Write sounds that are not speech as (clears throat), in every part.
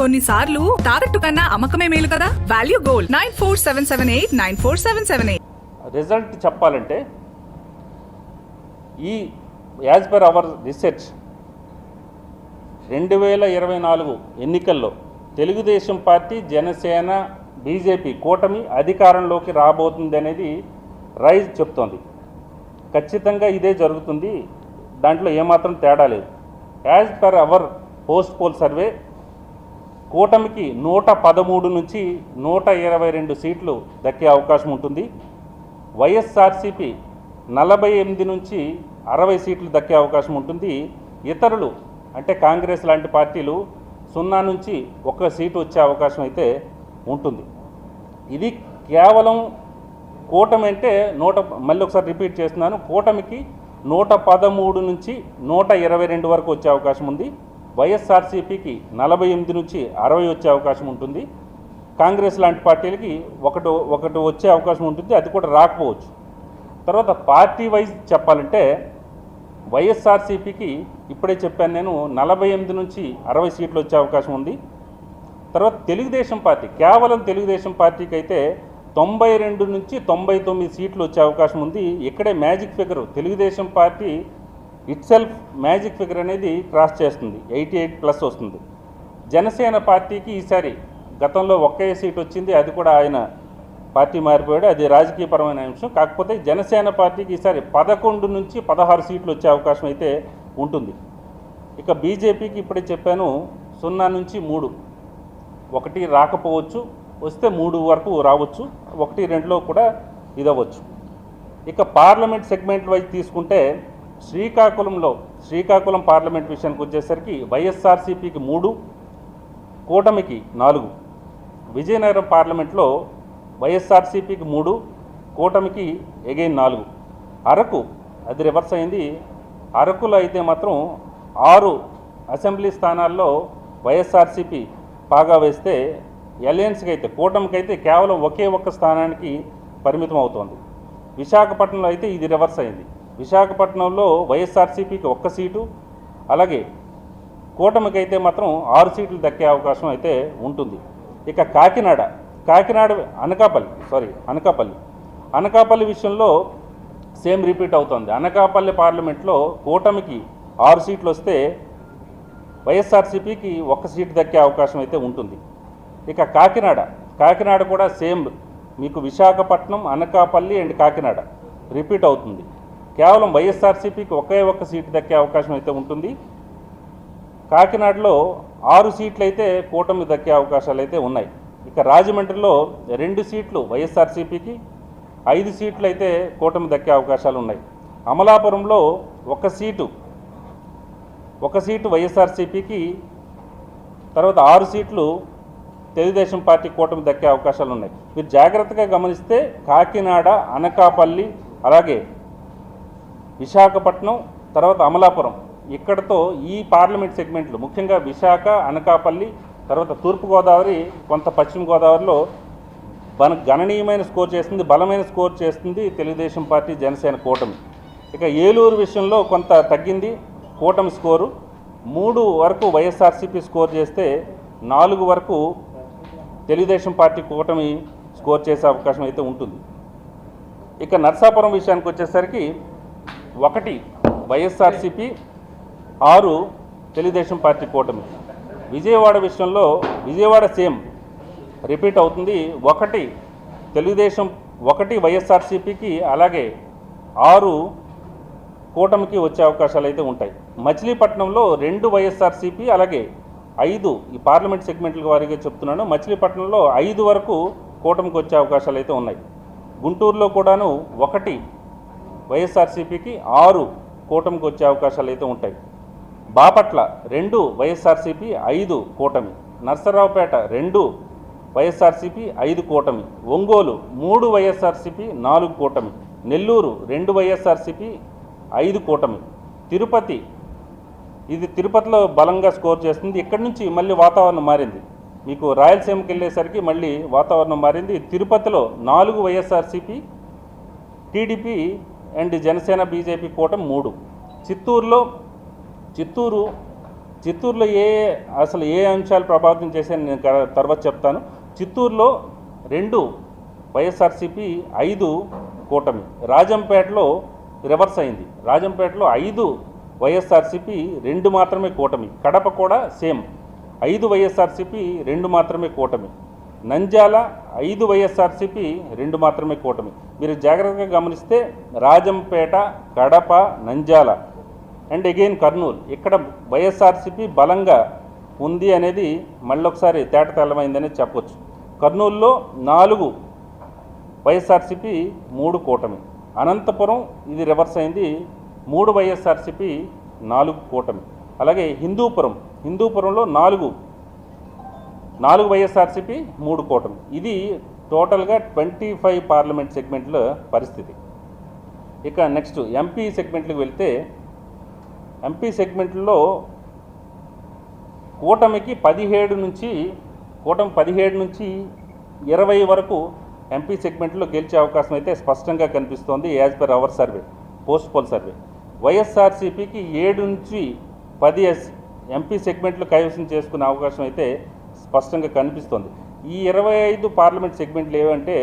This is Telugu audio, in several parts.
కొన్నిసార్లు తాకట్టు కన్నా అమ్మకమే మేలు కదా? Value gold. Nine four seven seven eight nine four seven seven eight. Result చెప్పాలంటే ఈ యాజ్ పర్ అవర్ రీసెర్చ్ రెండు వేల ఇరవై నాలుగు ఎన్నికల్లో తెలుగుదేశం పార్టీ జనసేన బీజేపీ కూటమి అధికారంలోకి రాబోతుంది అనేది రైజ్ చెప్తోంది. ఖచ్చితంగా ఇదే జరుగుతుంది. దాంట్లో ఏమాత్రం తేడా లేదు. As per our post poll survey కూటమికి నూట పదమూడు నుంచి నూట ఇరవై రెండు సీట్లు దక్కే అవకాశం ఉంటుంది. వైఎస్ఆర్సీపీ నలభై ఎనిమిది నుంచి అరవై సీట్లు దక్కే అవకాశం ఉంటుంది. ఇతరులు అంటే కాంగ్రెస్ లాంటి పార్టీలు సున్నా నుంచి ఒక సీటు వచ్చే అవకాశం అయితే ఉంటుంది. ఇది కేవలం కూటమి అంటే నూట మళ్ళీ ఒకసారి రిపీట్ చేస్తున్నాను. కూటమికి నూట పదమూడు నుంచి నూట ఇరవై రెండు వరకు వచ్చే అవకాశం ఉంది. వైఎస్ఆర్సీపీకి నలభై ఎనిమిది నుంచి అరవై వచ్చే అవకాశం ఉంటుంది. కాంగ్రెస్ లాంటి పార్టీలకి ఒకటి ఒకటి వచ్చే అవకాశం ఉంటుంది. అది కూడా రాకపోవచ్చు. తర్వాత పార్టీ వైజ్ చెప్పాలంటే వైఎస్ఆర్సీపీకి ఇప్పుడే చెప్పాను నేను నలభై ఎనిమిది నుంచి అరవై సీట్లు వచ్చే అవకాశం ఉంది. తర్వాత తెలుగుదేశం పార్టీ కేవలం తెలుగుదేశం పార్టీకి అయితే తొంభై రెండు నుంచి తొంభై తొమ్మిది సీట్లు వచ్చే అవకాశం ఉంది. ఇక్కడే magic figure Telugu Desam party itself magic figure అనేది క్రాస్ చేస్తుంది. ఎయిటీ ఎయిట్ ప్లస్ వస్తుంది. జనసేన పార్టీకి ఈసారి గతంలో ఒకే సీట్ వచ్చింది. అది కూడా ఆయన పార్టీ మారిపోయాడు. అది రాజకీయపరమైన అంశం. కాకపోతే జనసేన పార్టీకి ఈసారి పదకొండు నుంచి పదహారు సీట్లు వచ్చే అవకాశం అయితే ఉంటుంది. ఇక బీజేపీకి ఇప్పుడే చెప్పాను సున్నా నుంచి మూడు. ఒకటి రాకపోవచ్చు వస్తే మూడు వరకు రావచ్చు ఒకటి రెండులో కూడా ఇదవ్వచ్చు. ఇక పార్లమెంట్ సెగ్మెంట్ వైజ్ తీసుకుంటే శ్రీకాకుళంలో శ్రీకాకుళం పార్లమెంట్ విషయానికి వచ్చేసరికి వైఎస్ఆర్సీపీకి మూడు కూటమికి నాలుగు. విజయనగరం పార్లమెంట్లో వైఎస్ఆర్సీపీకి మూడు కూటమికి ఎగైన్ నాలుగు. అరకు అది రివర్స్ అయింది. అరకులో అయితే మాత్రం ఆరు అసెంబ్లీ స్థానాల్లో వైఎస్ఆర్సీపీ పాగా వేస్తే ఎలయన్స్కి అయితే కూటమికి అయితే కేవలం ఒకే ఒక్క స్థానానికి పరిమితం అవుతోంది. విశాఖపట్నంలో అయితే ఇది రివర్స్ అయింది. విశాఖపట్నంలో వైఎస్ఆర్సీపీకి ఒక్క సీటు అలాగే కూటమికి అయితే మాత్రం ఆరు సీట్లు దక్కే అవకాశం అయితే ఉంటుంది. ఇక కాకినాడ కాకినాడ అనకాపల్లి సారీ అనకాపల్లి. అనకాపల్లి విషయంలో సేమ్ రిపీట్ అవుతుంది. అనకాపల్లి పార్లమెంట్లో కూటమికి ఆరు సీట్లు వస్తే వైఎస్ఆర్సీపీకి ఒక్క సీటు దక్కే అవకాశం అయితే ఉంటుంది. ఇక కాకినాడ కాకినాడ కూడా సేమ్. మీకు విశాఖపట్నం అనకాపల్లి అండ్ కాకినాడ రిపీట్ అవుతుంది. కేవలం వైఎస్ఆర్సీపీకి ఒకే ఒక్క సీటు దక్కే అవకాశం అయితే ఉంటుంది. కాకినాడలో ఆరు సీట్లు అయితే కూటమి దక్కే అవకాశాలు అయితే ఉన్నాయి. ఇక రాజమండ్రిలో రెండు సీట్లు వైఎస్ఆర్సీపీకి ఐదు సీట్లు అయితే కూటమి దక్కే అవకాశాలు ఉన్నాయి. అమలాపురంలో ఒక సీటు ఒక సీటు వైఎస్ఆర్సీపీకి తర్వాత ఆరు సీట్లు తెలుగుదేశం పార్టీ కూటమి దక్కే అవకాశాలు ఉన్నాయి. మీరు జాగ్రత్తగా గమనిస్తే కాకినాడ అనకాపల్లి అలాగే విశాఖపట్నం తర్వాత అమలాపురం. ఇక్కడతో ఈ పార్లమెంట్ సెగ్మెంట్లు ముఖ్యంగా విశాఖ అనకాపల్లి తర్వాత తూర్పుగోదావరి కొంత పశ్చిమ గోదావరిలో మన గణనీయమైన స్కోర్ చేస్తుంది బలమైన స్కోర్ చేస్తుంది తెలుగుదేశం పార్టీ జనసేన కూటమి. ఇక ఏలూరు విషయంలో కొంత తగ్గింది కూటమి స్కోరు. మూడు వరకు వైఎస్ఆర్సీపీ స్కోర్ చేస్తే నాలుగు వరకు తెలుగుదేశం పార్టీ కూటమి స్కోర్ చేసే అవకాశం అయితే ఉంటుంది. ఇక నర్సాపురం విషయానికి వచ్చేసరికి ఒకటి వైఎస్ఆర్సీపీ ఆరు తెలుగుదేశం పార్టీ కూటమి. విజయవాడ విషయంలో విజయవాడ సేమ్ రిపీట్ అవుతుంది. ఒకటి తెలుగుదేశం ఒకటి వైఎస్ఆర్సీపీకి అలాగే ఆరు కూటమికి వచ్చే అవకాశాలు అయితే ఉంటాయి. మచిలీపట్నంలో రెండు వైఎస్ఆర్సీపీ అలాగే ఐదు ఈ పార్లమెంట్ సెగ్మెంట్ల వారిగా చెప్తున్నాను. మచిలీపట్నంలో ఐదు వరకు కూటమికి వచ్చే అవకాశాలు అయితే ఉన్నాయి. గుంటూరులో కూడాను ఒకటి వైఎస్ఆర్సీపీకి ఆరు కూటమికి వచ్చే అవకాశాలు అయితే ఉంటాయి. బాపట్ల రెండు వైఎస్ఆర్సీపీ ఐదు కూటమి. నర్సరావుపేట రెండు వైఎస్ఆర్సీపీ ఐదు కూటమి. ఒంగోలు మూడు వైఎస్ఆర్సీపీ నాలుగు కూటమి. నెల్లూరు రెండు వైఎస్ఆర్సీపీ ఐదు కూటమి. తిరుపతి ఇది తిరుపతిలో బలంగా స్కోర్ చేస్తుంది. ఇక్కడి నుంచి మళ్ళీ వాతావరణం మారింది. మీకు రాయలసీమకి వెళ్ళేసరికి మళ్ళీ వాతావరణం మారింది. తిరుపతిలో నాలుగు YSRCP TDP and Janasena BJP కూటమి మూడు. చిత్తూరులో చిత్తూరు చిత్తూరులో ఏ అసలు ఏ అంశాలు ప్రభావితం చేశాయని నేను తర్వాత చెప్తాను. చిత్తూరులో రెండు వైఎస్ఆర్సీపీ ఐదు కూటమి. రాజంపేటలో రివర్స్ అయింది. రాజంపేటలో ఐదు వైఎస్ఆర్సీపీ రెండు మాత్రమే కూటమి. కడప కూడా సేమ్. ఐదు వైఎస్ఆర్సీపీ రెండు మాత్రమే కూటమి. నంద్యాల ఐదు వైఎస్ఆర్సీపీ రెండు మాత్రమే కూటమి. మీరు జాగ్రత్తగా గమనిస్తే రాజంపేట కడప నంద్యాల అండ్ అగైన్ కర్నూలు. ఇక్కడ వైఎస్ఆర్సీపీ బలంగా ఉంది అనేది మళ్ళొకసారి తేట తెల్లమైందని చెప్పొచ్చు. కర్నూలులో నాలుగు వైఎస్ఆర్సీపీ మూడు కూటమి. అనంతపురం ఇది రివర్స్ అయింది. మూడు వైఎస్ఆర్సీపీ నాలుగు కూటమి. అలాగే హిందూపురం. హిందూపురంలో నాలుగు నాలుగు వైఎస్ఆర్సీపీ మూడు కూటమి. ఇది టోటల్గా ట్వంటీ ఫైవ్ పార్లమెంట్ సెగ్మెంట్ల పరిస్థితి. ఇక నెక్స్ట్ ఎంపీ సెగ్మెంట్లకు వెళ్తే ఎంపీ సెగ్మెంట్లో కూటమికి పదిహేడు నుంచి కూటమి పదిహేడు నుంచి ఇరవై వరకు ఎంపీ సెగ్మెంట్లో గెలిచే అవకాశం అయితే స్పష్టంగా కనిపిస్తోంది as per our survey post poll survey. వైఎస్ఆర్సీపీకి ఏడు నుంచి పది ఎస్ ఎంపీ సెగ్మెంట్లు కైవసం చేసుకునే అవకాశం అయితే స్పష్టంగా కనిపిస్తోంది. ఈ ఇరవై ఐదు పార్లమెంట్ సెగ్మెంట్లు ఏవంటే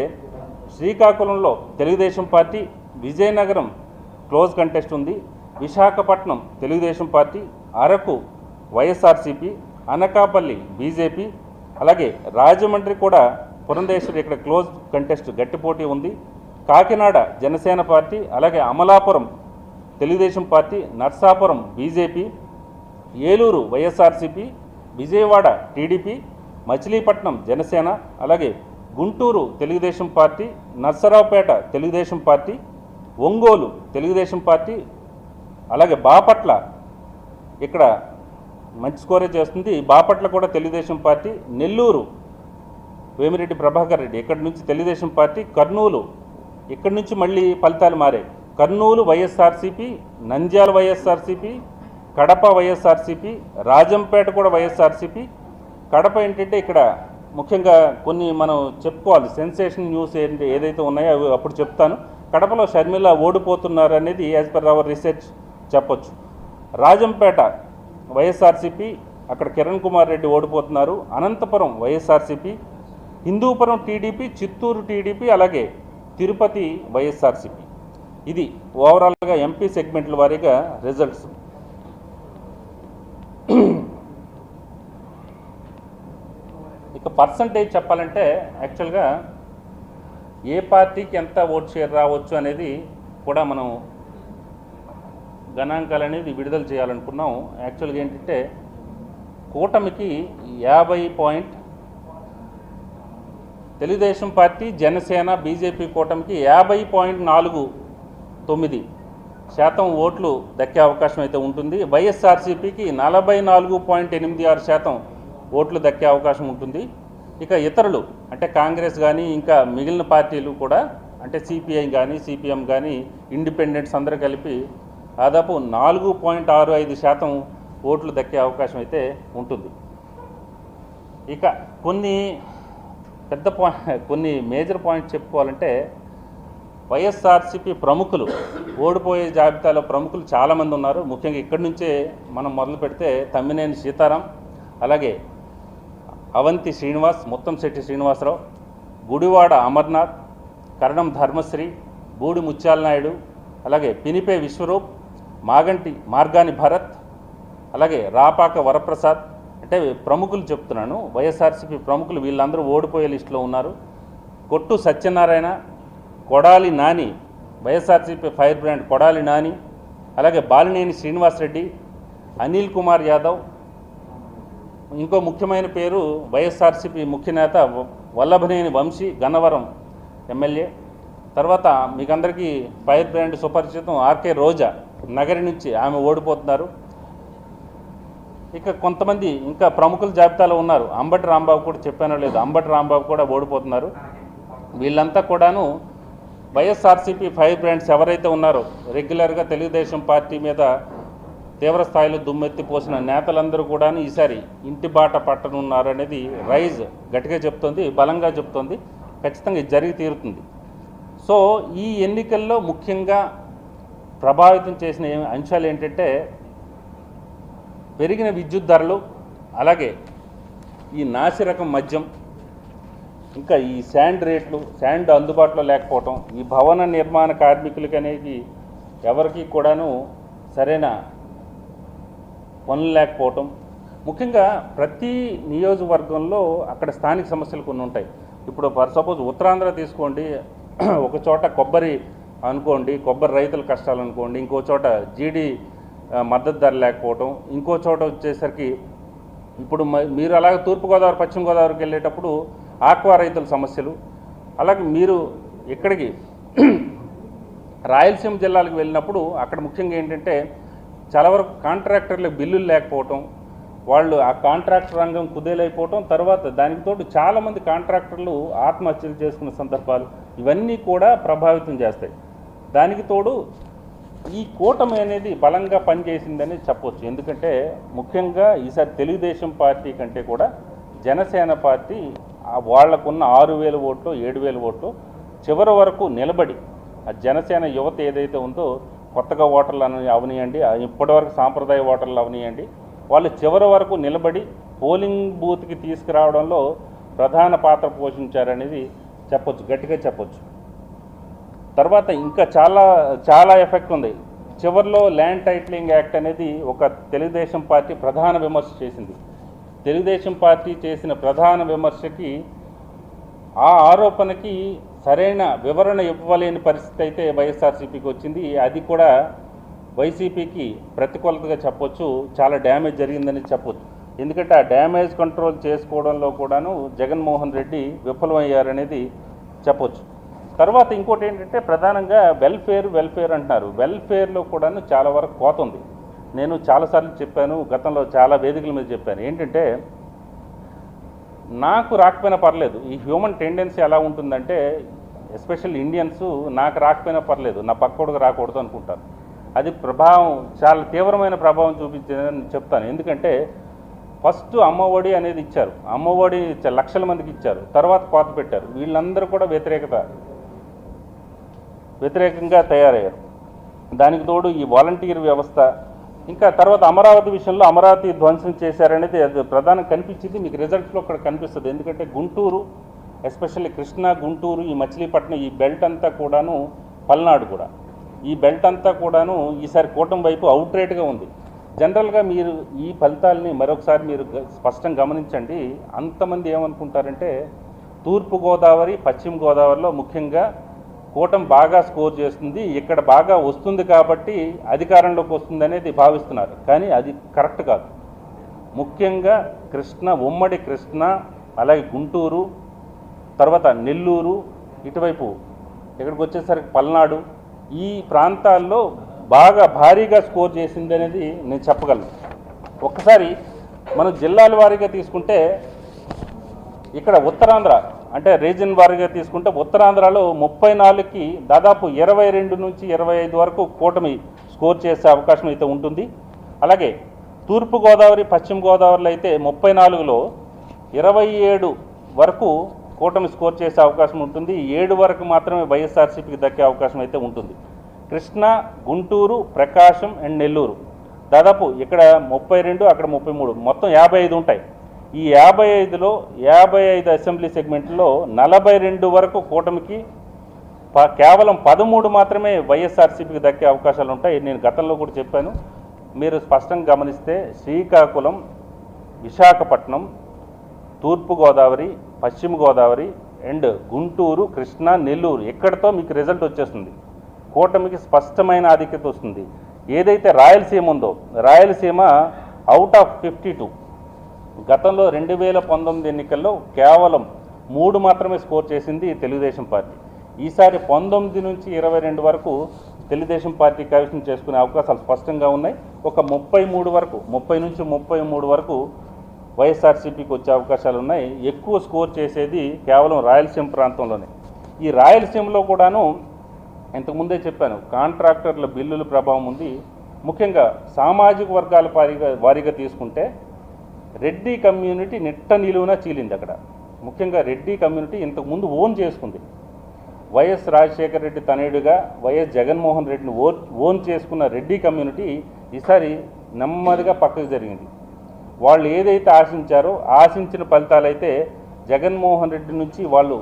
శ్రీకాకుళంలో Telugu Desam party Vizianagaram close contest ఉంది Visakhapatnam Telugu Desam party Araku YSRCP Anakapalli BJP అలాగే రాజమండ్రి కూడా పురంధేశ్వరి ఇక్కడ క్లోజ్ కంటెస్ట్ గట్టి పోటీ ఉంది. కాకినాడ జనసేన పార్టీ అలాగే Amalapuram Telugu Desam party Narsapuram BJP Eluru YSRCP Vijayawada TDP Machilipatnam Janasena అలాగే Guntur Telugu Desam party Narasaraopet Telugu Desam party Ongole Telugu Desam party అలాగే బాపట్ల ఇక్కడ మంచి స్కోరే చేస్తుంది. బాపట్ల కూడా తెలుగుదేశం పార్టీ నెల్లూరు వేమిరెడ్డి ప్రభాకర్ రెడ్డి ఇక్కడి నుంచి తెలుగుదేశం పార్టీ కర్నూలు ఇక్కడి నుంచి మళ్ళీ ఫలితాలు మారాయి. కర్నూలు వైఎస్ఆర్సీపీ నంద్యాల వైఎస్ఆర్సీపీ కడప వైఎస్ఆర్సీపీ రాజంపేట కూడా వైఎస్ఆర్సీపీ కడప ఏంటంటే ఇక్కడ ముఖ్యంగా కొన్ని మనం చెప్పుకోవాలి. సెన్సేషన్ న్యూస్ ఏంటి ఏదైతే ఉన్నాయో అవి అప్పుడు చెప్తాను. కడపలో షర్మిల ఓడిపోతున్నారు అనేది యాజ్ పర్ అవర్ రీసెర్చ్ చెప్పొచ్చు. రాజంపేట వైఎస్ఆర్సీపీ అక్కడ Kiran Kumar Reddy ఓడిపోతున్నారు. Anantapur YSRCP Hindupur TDP Chittoor TDP అలాగే తిరుపతి వైఎస్ఆర్సీపీ. ఇది ఓవరాల్గా ఎంపీ సెగ్మెంట్ల వారీగా రిజల్ట్స్ ఇక పర్సంటేజ్ చెప్పాలంటే యాక్చువల్గా ఏ పార్టీకి ఎంత ఓట్ షేర్ రావచ్చు అనేది కూడా మనం గణాంకాలు అనేది విడుదల చేయాలనుకున్నాం. యాక్చువల్గా ఏంటంటే కూటమికి యాభై point Telugu Desam party Janasena BJP కూటమికి యాభై పాయింట్ నాలుగు తొమ్మిది శాతం ఓట్లు దక్కే అవకాశం అయితే ఉంటుంది. వైఎస్ఆర్సీపీకి నలభై నాలుగు పాయింట్ ఎనిమిది ఆరు శాతం ఓట్లు దక్కే అవకాశం ఉంటుంది. ఇక ఇతరులు అంటే కాంగ్రెస్ కానీ ఇంకా మిగిలిన పార్టీలు కూడా అంటే సిపిఐ కానీ సిపిఎం కానీ ఇండిపెండెంట్స్ అందరూ కలిపి దాదాపు నాలుగు పాయింట్ ఆరు ఐదు శాతం ఓట్లు దక్కే అవకాశం అయితే ఉంటుంది. ఇక కొన్ని పెద్ద పాయింట్ కొన్ని మేజర్ పాయింట్ చెప్పుకోవాలంటే వైఎస్ఆర్సీపీ ప్రముఖులు ఓడిపోయే జాబితాలో ప్రముఖులు చాలామంది ఉన్నారు. ముఖ్యంగా ఇక్కడి నుంచే మనం మొదలు పెడితే తమ్మినేని సీతారాం అలాగే అవంతి శ్రీనివాస్ ముత్తంశెట్టి శ్రీనివాసరావు గుడివాడ అమర్నాథ్ కరణం ధర్మశ్రీ బూడి ముత్యాల నాయుడు అలాగే పినిపే విశ్వరూప్ మాగంటి మార్గాని భరత్ అలాగే రాపాక వరప్రసాద్ అంటే ప్రముఖులు చెప్తున్నాను వైఎస్ఆర్సీపీ ప్రముఖులు వీళ్ళందరూ ఓడిపోయే లిస్టులో ఉన్నారు. Kottu Satyanarayana Kodali Nani YSRCP fire brand Kodali Nani అలాగే బాలినేని శ్రీనివాసరెడ్డి అనిల్ కుమార్ యాదవ్ ఇంకో ముఖ్యమైన పేరు వైఎస్ఆర్సీపీ ముఖ్య నేత వల్లభనేని వంశీ గన్నవరం ఎమ్మెల్యే. తర్వాత మీకందరికీ ఫైర్ బ్రాండ్ సుపరిచితం ఆర్కే రోజా నగరి నుంచి ఆమె ఓడిపోతున్నారు. ఇక కొంతమంది ఇంకా ప్రముఖుల జాబితాలో ఉన్నారు. అంబటి రాంబాబు కూడా చెప్పానో లేదు అంబటి రాంబాబు కూడా ఓడిపోతున్నారు. వీళ్ళంతా కూడాను వైఎస్ఆర్సీపీ ఫైర్ బ్రాండ్స్ ఎవరైతే ఉన్నారో రెగ్యులర్గా తెలుగుదేశం పార్టీ మీద తీవ్ర స్థాయిలో దుమ్మెత్తి పోసిన నేతలందరూ కూడా ఈసారి ఇంటి బాట పట్టనున్నారు అనేది రైజ్ గట్టిగా చెప్తోంది బలంగా చెప్తోంది ఖచ్చితంగా ఇది జరిగి తీరుతుంది. సో ఈ ఎన్నికల్లో ముఖ్యంగా ప్రభావితం చేసిన అంశాలు ఏంటంటే పెరిగిన విద్యుత్ ధరలు అలాగే ఈ నాసిరకం మద్యం ఇంకా ఈ శాండ్ రేట్లు శాండ్ అందుబాటులో లేకపోవటం ఈ భవన నిర్మాణ కార్మికులకి అనేది ఎవరికి కూడాను సరైన పనులు లేకపోవటం ముఖ్యంగా ప్రతి నియోజకవర్గంలో అక్కడ స్థానిక సమస్యలు కొన్ని ఉంటాయి. ఇప్పుడు ఫర్ సపోజ్ ఉత్తరాంధ్ర తీసుకోండి (clears throat) ఒక చోట కొబ్బరి అనుకోండి కొబ్బరి రైతుల కష్టాలు అనుకోండి ఇంకో చోట జీడి మద్దతు ధర లేకపోవటం ఇంకో చోట వచ్చేసరికి ఇప్పుడు మీరు అలాగే తూర్పుగోదావరి పశ్చిమ గోదావరికి వెళ్ళేటప్పుడు ఆక్వా రైతుల సమస్యలు అలాగే మీరు ఇక్కడికి (clears throat) రాయలసీమ జిల్లాలకు వెళ్ళినప్పుడు అక్కడ ముఖ్యంగా ఏంటంటే చాలా వరకు కాంట్రాక్టర్లకు బిల్లులు లేకపోవటం వాళ్ళు ఆ కాంట్రాక్ట్ రంగం కుదేలైపోవటం తర్వాత దానికి తోడు చాలామంది కాంట్రాక్టర్లు ఆత్మహత్యలు చేసుకున్న సందర్భాలు ఇవన్నీ కూడా ప్రభావితం చేస్తాయి. దానికి తోడు ఈ కూటమి అనేది బలంగా పనిచేసిందని చెప్పవచ్చు ఎందుకంటే ముఖ్యంగా ఈసారి తెలుగుదేశం పార్టీ కంటే కూడా జనసేన పార్టీ వాళ్ళకున్న ఆరు వేల ఓట్లు ఏడు వేల ఓట్లు చివరి వరకు నిలబడి ఆ జనసేన యువత ఏదైతే ఉందో కొత్తగా ఓటర్లు అని అవనియండి. ఇప్పటివరకు సాంప్రదాయ ఓటర్లు అవనియండి. వాళ్ళు చివరి వరకు నిలబడి పోలింగ్ బూత్కి తీసుకురావడంలో ప్రధాన పాత్ర పోషించారనేది చెప్పొచ్చు గట్టిగా చెప్పొచ్చు. తర్వాత ఇంకా చాలా చాలా ఎఫెక్ట్ ఉంది. చివరిలో ల్యాండ్ టైటిలింగ్ యాక్ట్ అనేది ఒక తెలుగుదేశం పార్టీ ప్రధాన విమర్శ చేసింది. తెలుగుదేశం పార్టీ చేసిన ప్రధాన విమర్శకి ఆ ఆరోపణకి సరైన వివరణ ఇవ్వలేని పరిస్థితి అయితే వైఎస్ఆర్సీపీకి వచ్చింది. అది కూడా వైసీపీకి ప్రతికూలతగా చెప్పొచ్చు. చాలా డ్యామేజ్ జరిగిందని చెప్పొచ్చు. ఎందుకంటే ఆ డ్యామేజ్ కంట్రోల్ చేసుకోవడంలో కూడాను జగన్మోహన్ రెడ్డి విఫలమయ్యారనేది చెప్పొచ్చు. తర్వాత ఇంకోటి ఏంటంటే ప్రధానంగా వెల్ఫేర్ వెల్ఫేర్ అంటున్నారు. వెల్ఫేర్లో కూడాను చాలా వరకు కోత ఉంది. నేను చాలాసార్లు చెప్పాను గతంలో చాలా వేదికల మీద చెప్పాను. ఏంటంటే నాకు రాకపోయినా పర్లేదు. ఈ హ్యూమన్ టెండెన్సీ ఎలా ఉంటుందంటే ఎస్పెషల్ ఇండియన్స్ నాకు రాకపోయినా పర్లేదు. నా పక్కోడుకు రాకూడదు అనుకుంటాను. అది ప్రభావం చాలా తీవ్రమైన ప్రభావం చూపించిందని చెప్తాను. ఎందుకంటే ఫస్ట్ అమ్మఒడి అనేది ఇచ్చారు. అమ్మఒడి లక్షల మందికి ఇచ్చారు. తర్వాత కోత పెట్టారు. వీళ్ళందరూ కూడా వ్యతిరేకత వ్యతిరేకంగా తయారయ్యారు. దానికి తోడు ఈ వాలంటీర్ వ్యవస్థ ఇంకా తర్వాత అమరావతి విషయంలో అమరావతి ధ్వంసం చేశారనేది అది ప్రధానం కనిపించింది. మీకు రిజల్ట్స్లో అక్కడ కనిపిస్తుంది. ఎందుకంటే గుంటూరు ఎస్పెషల్లీ కృష్ణా గుంటూరు ఈ మచిలీపట్నం ఈ బెల్ట్ అంతా కూడాను పల్నాడు కూడా. ఈ బెల్ట్ అంతా కూడాను ఈసారి కూటమి వైపు అవుట్రేట్గా ఉంది. జనరల్గా మీరు ఈ ఫలితాలని మరొకసారి మీరు స్పష్టం స్పష్టంగా గమనించండి. అంతమంది ఏమనుకుంటారంటే తూర్పు గోదావరి పశ్చిమ గోదావరిలో ముఖ్యంగా కూటమి బాగా స్కోర్ చేస్తుంది ఇక్కడ బాగా వస్తుంది కాబట్టి అధికారంలోకి వస్తుంది అనేది భావిస్తున్నారు. కానీ అది కరెక్ట్ కాదు. ముఖ్యంగా కృష్ణ ఉమ్మడి కృష్ణ అలాగే గుంటూరు తర్వాత నెల్లూరు ఇటువైపు ఇక్కడికి వచ్చేసరికి పల్నాడు ఈ ప్రాంతాల్లో బాగా భారీగా స్కోర్ చేసింది అనేది నేను చెప్పగలను. ఒక్కసారి మనం జిల్లాల వారీగా తీసుకుంటే ఇక్కడ ఉత్తరాంధ్ర అంటే రీజన్ వారీగా తీసుకుంటే ఉత్తరాంధ్రలో ముప్పై నాలుగుకి దాదాపు ఇరవై రెండు నుంచి ఇరవై ఐదు వరకు కూటమి స్కోర్ చేసే అవకాశం అయితే ఉంటుంది. అలాగే తూర్పుగోదావరి పశ్చిమ గోదావరిలో అయితే ముప్పై నాలుగులో ఇరవై ఏడు వరకు కూటమి స్కోర్ చేసే అవకాశం ఉంటుంది. ఏడు వరకు మాత్రమే వైఎస్ఆర్సీపీకి దక్కే అవకాశం అయితే ఉంటుంది. కృష్ణా గుంటూరు ప్రకాశం అండ్ నెల్లూరు. దాదాపు ఇక్కడ ముప్పై రెండు అక్కడ ముప్పై మూడు. మొత్తం యాభై ఐదు ఉంటాయి. ఈ యాభై ఐదులో యాభై ఐదు అసెంబ్లీ సెగ్మెంట్లో నలభై రెండు వరకు కూటమికి ప- కేవలం పదమూడు మాత్రమే వైఎస్ఆర్సీపీకి దక్కే అవకాశాలు ఉంటాయి. నేను గతంలో కూడా చెప్పాను. మీరు స్పష్టంగా గమనిస్తే శ్రీకాకుళం విశాఖపట్నం తూర్పుగోదావరి పశ్చిమ గోదావరి అండ్ గుంటూరు కృష్ణా నెల్లూరు ఎక్కడితో మీకు రిజల్ట్ వచ్చేస్తుంది. కూటమికి స్పష్టమైన ఆధిక్యత వస్తుంది. ఏదైతే రాయలసీమ ఉందో Rayalaseema out of fifty two గతంలో రెండు వేల పంతొమ్మిది ఎన్నికల్లో కేవలం మూడు మాత్రమే స్కోర్ చేసింది తెలుగుదేశం పార్టీ. ఈసారి పంతొమ్మిది నుంచి ఇరవై రెండు వరకు తెలుగుదేశం పార్టీ కైవసం చేసుకునే అవకాశాలు స్పష్టంగా ఉన్నాయి. ఒక ముప్పై మూడు వరకు ముప్పై నుంచి ముప్పై మూడు వరకు వైఎస్ఆర్సీపీకి వచ్చే అవకాశాలు ఉన్నాయి. ఎక్కువ స్కోర్ చేసేది కేవలం రాయలసీమ ప్రాంతంలోనే. ఈ రాయలసీమలో కూడాను ఇంతకుముందే చెప్పాను కాంట్రాక్టర్ల బిల్లుల ప్రభావం ఉంది. ముఖ్యంగా సామాజిక వర్గాల వారీగా తీసుకుంటే రెడ్డి కమ్యూనిటీ నిట్ట నిలువున చీలింది అక్కడ. ముఖ్యంగా రెడ్డి కమ్యూనిటీ ఇంతకుముందు ఓన్ చేసుకుంది. వైఎస్ రాజశేఖర రెడ్డి తనయుడిగా వైఎస్ జగన్మోహన్ రెడ్డిని ఓన్ ఓన్ చేసుకున్న రెడ్డి కమ్యూనిటీ ఈసారి నెమ్మదిగా పక్కకు జరిగింది. వాళ్ళు ఏదైతే ఆశించారో ఆశించిన ఫలితాలైతే జగన్మోహన్ రెడ్డి నుంచి వాళ్ళు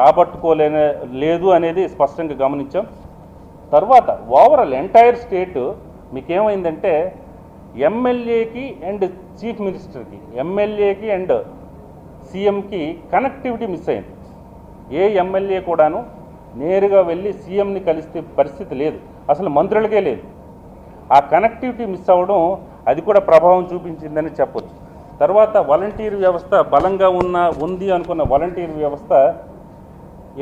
రాబట్టుకోలేనే లేదు అనేది స్పష్టంగా గమనించాం. తర్వాత ఓవరాల్ ఎంటైర్ స్టేట్ మీకేమైందంటే ఎమ్మెల్యేకి అండ్ చీఫ్ మినిస్టర్కి ఎమ్మెల్యేకి అండ్ సీఎంకి కనెక్టివిటీ మిస్ అయింది. ఏ ఎమ్మెల్యే కూడాను నేరుగా వెళ్ళి సీఎంని కలిస్తే పరిస్థితి లేదు. అసలు మంత్రులకే లేదు. ఆ కనెక్టివిటీ మిస్ అవ్వడం అది కూడా ప్రభావం చూపించిందని చెప్పొచ్చు. తర్వాత వాలంటీర్ వ్యవస్థ బలంగా ఉన్న ఉంది అనుకున్న వాలంటీర్ వ్యవస్థ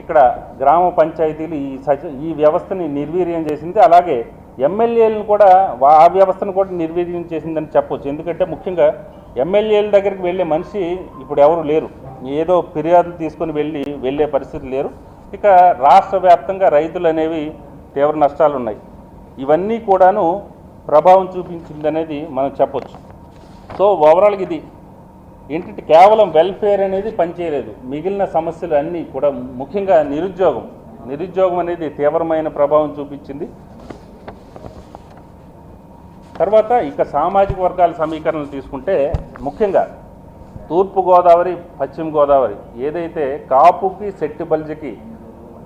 ఇక్కడ గ్రామ పంచాయతీలు ఈ సచ ఈ వ్యవస్థని నిర్వీర్యం చేసింది. అలాగే ఎమ్మెల్యేలను కూడా వా- ఆ వ్యవస్థను కూడా నిర్వీర్యం చేసిందని చెప్పొచ్చు. ఎందుకంటే ముఖ్యంగా ఎమ్మెల్యేల దగ్గరికి వెళ్ళే మనిషి ఇప్పుడు ఎవరు లేరు. ఏదో ఫిర్యాదులు తీసుకొని వెళ్ళి వెళ్ళే పరిస్థితి లేరు. ఇక రాష్ట్ర వ్యాప్తంగా రైతులు అనేవి తీవ్ర నష్టాలు ఉన్నాయి. ఇవన్నీ కూడాను ప్రభావం చూపించిందనేది మనం చెప్పొచ్చు. సో ఓవరాల్గా ఇది. ఏంటంటే కేవలం వెల్ఫేర్ అనేది పనిచేయలేదు. మిగిలిన సమస్యలు అన్నీ కూడా ముఖ్యంగా నిరుద్యోగం. నిరుద్యోగం అనేది తీవ్రమైన ప్రభావం చూపించింది. తర్వాత ఇక సామాజిక వర్గాల సమీకరణలు తీసుకుంటే ముఖ్యంగా తూర్పుగోదావరి పశ్చిమ గోదావరి ఏదైతే కాపుకి సెట్టి బల్జకి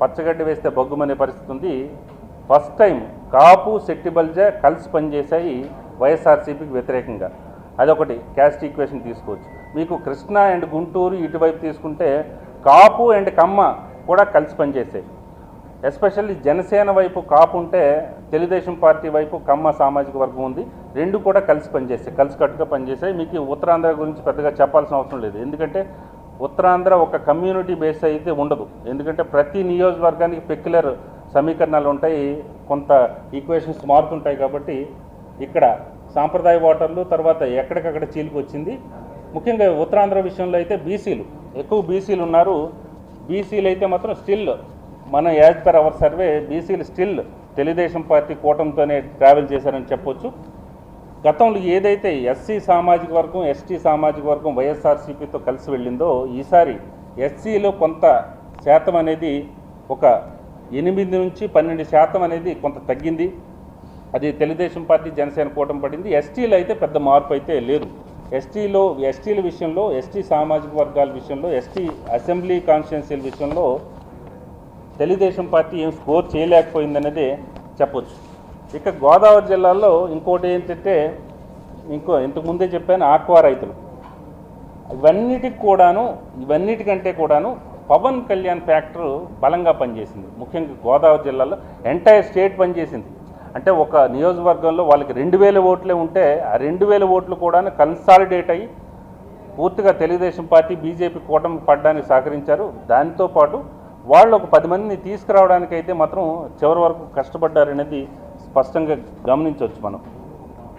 పచ్చగడ్డి వేస్తే బొగ్గుమనే పరిస్థితి ఉంది. ఫస్ట్ టైం కాపు సెట్టి బల్జ కలిసి పనిచేశాయి వైఎస్ఆర్సీపీకి వ్యతిరేకంగా. అదొకటి క్యాస్ట్ ఈక్వేషన్ తీసుకోవచ్చు. మీకు కృష్ణా అండ్ గుంటూరు ఇటువైపు తీసుకుంటే కాపు అండ్ కమ్మ కూడా కలిసి పనిచేసాయి ఎస్పెషల్లీ జనసేన వైపు కాపు ఉంటే తెలుగుదేశం పార్టీ వైపు కమ్మ సామాజిక వర్గం ఉంది. రెండు కూడా కలిసి పనిచేస్తాయి. కలిసి కట్టుగా పనిచేసాయి మీకు ఉత్తరాంధ్ర గురించి పెద్దగా చెప్పాల్సిన అవసరం లేదు. ఎందుకంటే ఉత్తరాంధ్ర ఒక కమ్యూనిటీ బేస్ అయితే ఉండదు. ఎందుకంటే ప్రతి నియోజకవర్గానికి పెక్యులర్ సమీకరణాలు ఉంటాయి. కొంత ఈక్వేషన్స్ మారుతుంటాయి కాబట్టి ఇక్కడ సాంప్రదాయ ఓటర్లు తర్వాత ఎక్కడికక్కడ చీలికి వచ్చింది. ముఖ్యంగా ఉత్తరాంధ్ర విషయంలో అయితే బీసీలు. ఎక్కువ బీసీలు ఉన్నారు. బీసీలు అయితే మాత్రం స్టిల్ మన యాజ్ పర్ అవర్ సర్వే బీసీలు స్టిల్ తెలుగుదేశం పార్టీ కూటమితోనే ట్రావెల్ చేశారని చెప్పొచ్చు. గతంలో ఏదైతే ఎస్సీ సామాజిక వర్గం ఎస్టీ సామాజిక వర్గం వైఎస్ఆర్సీపీతో కలిసి వెళ్ళిందో ఈసారి ఎస్సీలో కొంత శాతం అనేది ఒక ఎనిమిది నుంచి పన్నెండు శాతం అనేది కొంత తగ్గింది. అది తెలుగుదేశం పార్టీ జనసేన కూటమి పడింది. ఎస్టీలో అయితే పెద్ద మార్పు అయితే లేదు. ఎస్టీలో ఎస్టీల విషయంలో ఎస్టీ సామాజిక వర్గాల విషయంలో ఎస్టీ అసెంబ్లీ కాన్స్టిట్యున్సీల విషయంలో తెలుగుదేశం పార్టీ ఏం స్కోర్ చేయలేకపోయిందనేది చెప్పొచ్చు. ఇక గోదావరి జిల్లాలో ఇంకోటి ఏంటంటే ఇంకో ఇంతకు ముందే చెప్పాను ఆక్వా రైతులు. ఇవన్నిటికి కూడాను ఇవన్నిటికంటే కూడాను పవన్ కళ్యాణ్ ఫ్యాక్టర్ బలంగా పనిచేసింది. ముఖ్యంగా గోదావరి జిల్లాలో ఎంటైర్ స్టేట్ పనిచేసింది. అంటే ఒక నియోజకవర్గంలో వాళ్ళకి రెండు వేల ఓట్లే ఉంటే ఆ రెండు వేల ఓట్లు కూడా కన్సాలిడేట్ అయ్యి పూర్తిగా తెలుగుదేశం పార్టీ బీజేపీ కూటమి పడడానికి సహకరించారు. దాంతోపాటు వాళ్ళు ఒక పది మందిని తీసుకురావడానికి అయితే మాత్రం చివరి వరకు కష్టపడ్డారనేది స్పష్టంగా గమనించవచ్చు మనం.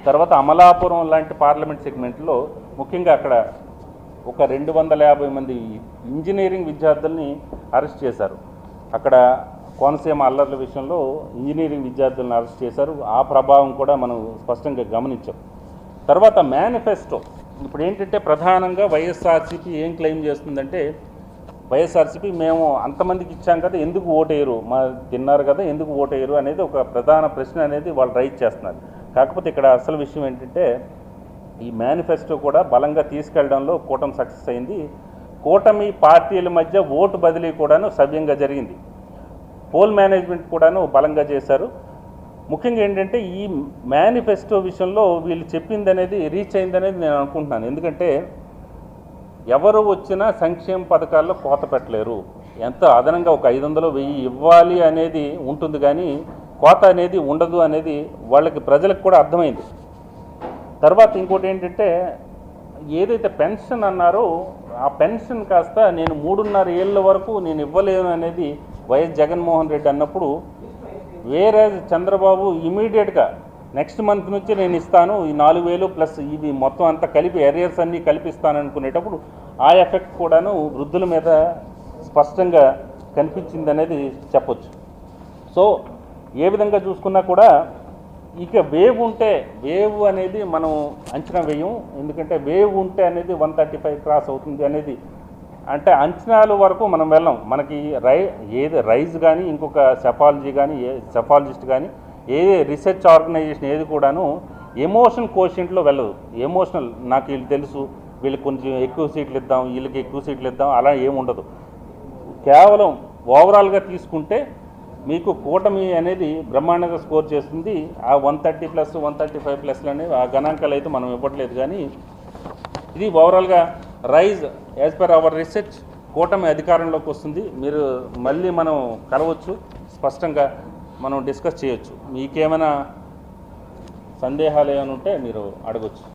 తర్వాత అమలాపురం లాంటి పార్లమెంట్ సెగ్మెంట్లో ముఖ్యంగా అక్కడ ఒక రెండు వందల యాభై మంది ఇంజనీరింగ్ విద్యార్థుల్ని అరెస్ట్ చేశారు. అక్కడ కోనసీమ అల్లర్ల విషయంలో ఇంజనీరింగ్ విద్యార్థులను అరెస్ట్ చేశారు. ఆ ప్రభావం కూడా మనం స్పష్టంగా గమనించాం. తర్వాత మేనిఫెస్టో. ఇప్పుడు ఏంటంటే ప్రధానంగా వైఎస్ఆర్సీపీ ఏం క్లెయిమ్ చేస్తుందంటే వైఎస్ఆర్సీపీ మేము అంతమందికి ఇచ్చాం కదా ఎందుకు ఓటేయరు? మా తిన్నారు కదా ఎందుకు ఓటేయరు అనేది ఒక ప్రధాన ప్రశ్న అనేది వాళ్ళు రైట్ చేస్తున్నారు. కాకపోతే ఇక్కడ అసలు విషయం ఏంటంటే ఈ మేనిఫెస్టో కూడా బలంగా తీసుకెళ్ళడంలో కూటమి సక్సెస్ అయింది. కూటమి పార్టీల మధ్య ఓటు బదిలీ కూడాను సవ్యంగా జరిగింది. పోల్ మేనేజ్మెంట్ కూడాను బలంగా చేశారు. ముఖ్యంగా ఏంటంటే ఈ మేనిఫెస్టో విషయంలో వీళ్ళు చెప్పింది అనేది రీచ్ అయిందనేది నేను అనుకుంటున్నాను. ఎందుకంటే ఎవరు వచ్చినా సంక్షేమ పథకాల్లో కోత పెట్టలేరు. ఎంత అదనంగా ఒక ఐదు వందలు వెయ్యి ఇవ్వాలి అనేది ఉంటుంది కానీ కోత అనేది ఉండదు అనేది వాళ్ళకి ప్రజలకు కూడా అర్థమైంది. తర్వాత ఇంకోటి ఏంటంటే ఏదైతే పెన్షన్ అన్నారో ఆ పెన్షన్ కాస్త నేను మూడున్నర ఏళ్ళ వరకు నేను ఇవ్వలేను అనేది వైఎస్ జగన్మోహన్ రెడ్డి అన్నప్పుడు వేరే చంద్రబాబు ఇమీడియట్గా నెక్స్ట్ మంత్ నుంచి నేను ఇస్తాను. ఈ నాలుగు వేలు ప్లస్ ఇవి మొత్తం అంతా కలిపి ఎరియర్స్ అన్నీ కల్పిస్తాను అనుకునేటప్పుడు ఆ ఎఫెక్ట్ కూడాను వృద్ధుల మీద స్పష్టంగా కనిపించింది అనేది చెప్పొచ్చు. సో ఏ విధంగా చూసుకున్నా కూడా ఇక వేవ్ ఉంటే వేవ్ అనేది మనం అంచనా వేయం. ఎందుకంటే వేవ్ ఉంటే అనేది వన్ థర్టీ ఫైవ్ క్రాస్ అవుతుంది అనేది అంటే అంచనాల వరకు మనం వెళ్ళాం. మనకి రై ఏది రైజ్ కానీ ఇంకొక సెఫాలజీ కానీ ఏ సెఫాలజిస్ట్ కానీ ఏ రీసెర్చ్ ఆర్గనైజేషన్ ఏది కూడాను ఎమోషన్ కోషెంట్లో వెళ్ళదు. ఎమోషనల్ నాకు వీళ్ళు తెలుసు వీళ్ళకి కొంచెం ఎక్కువ సీట్లు ఇద్దాం వీళ్ళకి ఎక్కువ సీట్లు ఇద్దాం అలా ఏమి ఉండదు కేవలం ఓవరాల్గా తీసుకుంటే మీకు కూటమి అనేది బ్రహ్మాండంగా స్కోర్ చేస్తుంది. ఆ one thirty plus one thirty five ప్లస్లు అనేవి ఆ గణాంకాలు అయితే మనం ఇవ్వట్లేదు కానీ ఇది ఓవరాల్గా rise as per our research కూటమి అధికారంలోకి వస్తుంది. మీరు మళ్ళీ మనం కలవచ్చు. స్పష్టంగా మనం డిస్కస్ చేయొచ్చు. మీకేమైనా సందేహాలు ఏమైనా ఉంటే మీరు అడగొచ్చు.